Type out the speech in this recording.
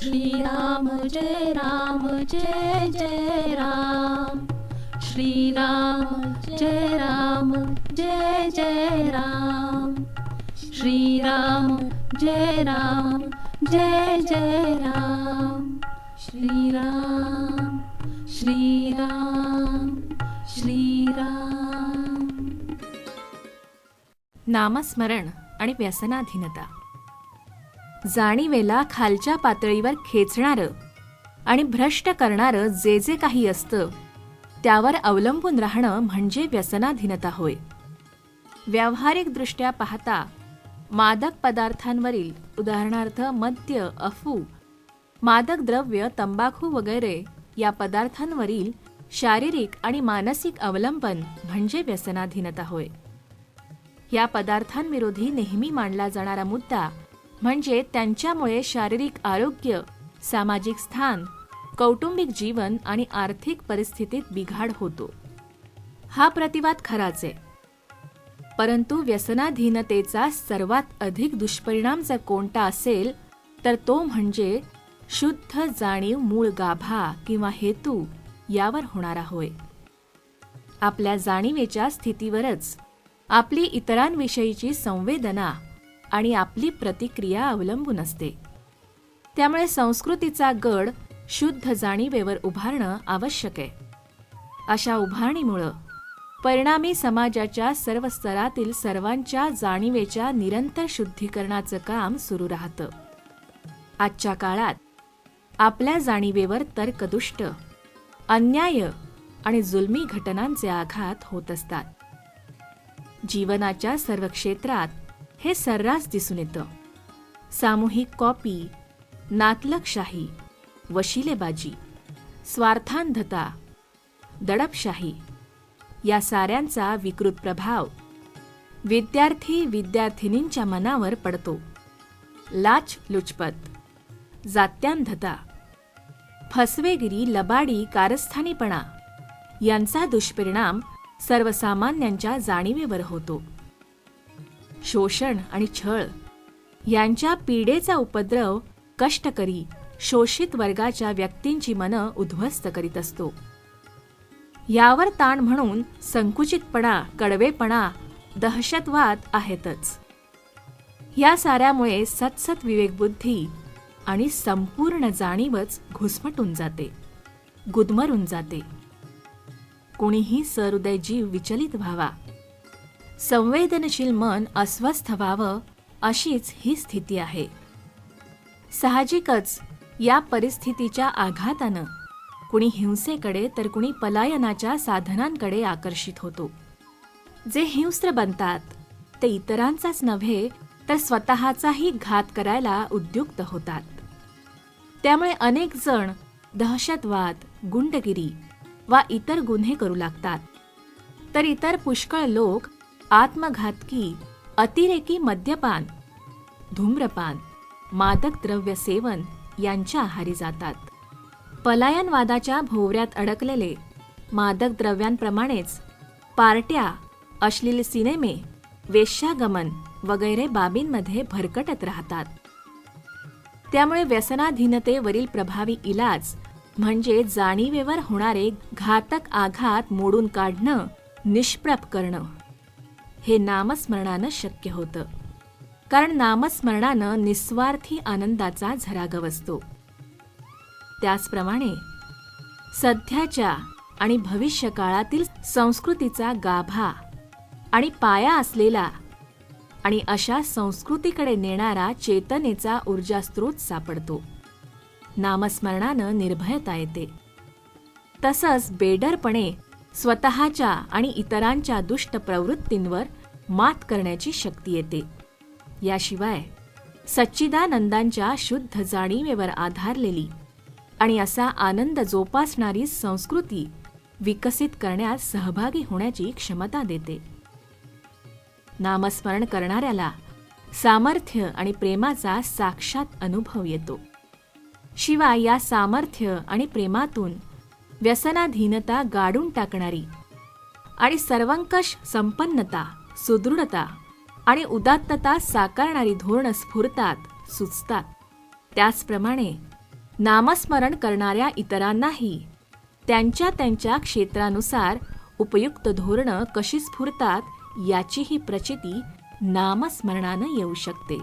श्रीराम जय राम जय जय राम। श्रीराम जय राम जय जय राम। श्रीराम जय राम जय जय राम। श्रीराम श्रीराम श्रीराम। नामस्मरण आणि व्यसनाधीनता। जाणीवेला खालच्या पातळीवर खेचणारं आणि भ्रष्ट करणारं जे जे काही असतं त्यावर अवलंबून राहणं म्हणजे व्यसनाधीनता होय. व्यावहारिकदृष्ट्या पाहता मादक पदार्थांवरील उदाहरणार्थ मद्य अफू मादक द्रव्य तंबाखू वगैरे या पदार्थांवरील शारीरिक आणि मानसिक अवलंबन म्हणजे व्यसनाधीनता होय. या पदार्थांविरोधी नेहमी मांडला जाणारा मुद्दा म्हणजे त्यांच्यामुळे शारीरिक आरोग्य सामाजिक स्थान कौटुंबिक जीवन आणि आर्थिक परिस्थितीत बिघाड होतो. हा प्रतिवाद खराच आहे. परंतु व्यसनाधीनतेचा सर्वात अधिक दुष्परिणाम जर कोणता असेल तर तो म्हणजे शुद्ध जाणीव मूळ गाभा किंवा हेतू यावर होणारा होय. आपल्या जाणीवेच्या स्थितीवरच आपली इतरांविषयीची संवेदना आणि आपली प्रतिक्रिया अवलंबून असते. त्यामुळे संस्कृतीचा गड शुद्ध जाणीवेवर उभारणं आवश्यक आहे. अशा उभारणीमुळं परिणामी समाजाच्या सर्व स्तरातील सर्वांच्या जाणीवेच्या निरंतर शुद्धीकरणाचं काम सुरू राहतं. आजच्या काळात आपल्या जाणीवेवर तर्कदुष्ट अन्याय आणि जुलमी घटनांचे आघात होत असतात. जीवनाच्या सर्व क्षेत्रात हे सर्रास दिसून येतं. सामूहिक कॉपी नातलकशाही वशिलेबाजी स्वार्थांधता दडपशाही या साऱ्यांचा विकृत प्रभाव विद्यार्थी विद्यार्थिनींच्या मनावर पडतो. लाच लुचपत जात्यांधता फसवेगिरी लबाडी कारस्थानीपणा यांचा दुष्परिणाम सर्वसामान्यांच्या जाणीवेवर होतो. शोषण आणि छळ. यांच्या पीडेचा उपद्रव कष्टकरी शोषित वर्गाच्या व्यक्तींची मनं उद्ध्वस्त करीत असतो. यावर ताण म्हणून संकुचितपणा कडवेपणा दहशतवाद आहेतच. या साऱ्यामुळे सतसत विवेकबुद्धी आणि संपूर्ण जाणीवच घुसमटून जाते गुदमरून जाते. कोणीही सहृदय जीव विचलित व्हावा. संवेदनशील मन अस्वस्थ व्हावं अशीच ही स्थिती आहे. साहजिकच या परिस्थितीच्या आघातानं कुणी हिंसेकडे तर कुणी पलायनाच्या साधनांकडे आकर्षित होतो. जे हिंस्र बनतात ते इतरांचाच नव्हे तर स्वतःचाही घात करायला उद्युक्त होतात. त्यामुळे अनेक जण दहशतवाद गुंडगिरी वा इतर गुन्हे करू लागतात. तर इतर पुष्कळ लोक आत्मघातकी अतिरेकी मद्यपान धूम्रपान मादक द्रव्य सेवन यांच्या आहारी जातात. पलायनवादाच्या भोवऱ्यात अडकलेले मादक द्रव्यांप्रमाणेच पार्ट्या अश्लील सिनेमे वेश्यागमन वगैरे बाबींमध्ये भरकटत राहतात. त्यामुळे व्यसनाधीनतेवरील प्रभावी इलाज म्हणजे जाणीवेवर होणारे घातक आघात मोडून काढणं निष्प्रभ करणं. हे नामस्मरणानं शक्य होतं. कारण नामस्मरणानं निस्वार्थी आनंदाचा झरागव असतो त्याचप्रमाणे सध्याच्या आणि भविष्यकाळातील संस्कृतीचा गाभा आणि पाया असलेला आणि अशा संस्कृतीकडे नेणारा चेतनेचा ऊर्जास्रोत सापडतो. नामस्मरणानं निर्भयता येते. तसंच बेडरपणे स्वतःच्या आणि इतरांच्या दुष्ट प्रवृत्तींवर मात करण्याची शक्ती येते. याशिवाय सच्चिदानंदांच्या शुद्ध जाणीवेवर आधारलेली आणि असा आनंद जोपासणारी संस्कृती विकसित करण्यात सहभागी होण्याची क्षमता देते. नामस्मरण करणाऱ्याला सामर्थ्य आणि प्रेमाचा साक्षात अनुभव येतो. शिवाय या सामर्थ्य आणि प्रेमातून व्यसनाधीनता गाडून टाकणारी आणि सर्वंकष संपन्नता सुदृढता आणि उदात्तता साकारणारी धोरणं स्फुरतात सुचतात. त्याचप्रमाणे नामस्मरण करणाऱ्या इतरांनाही त्यांच्या त्यांच्या क्षेत्रानुसार उपयुक्त धोरणं कशी स्फुरतात याचीही प्रचिती नामस्मरणानं येऊ शकते.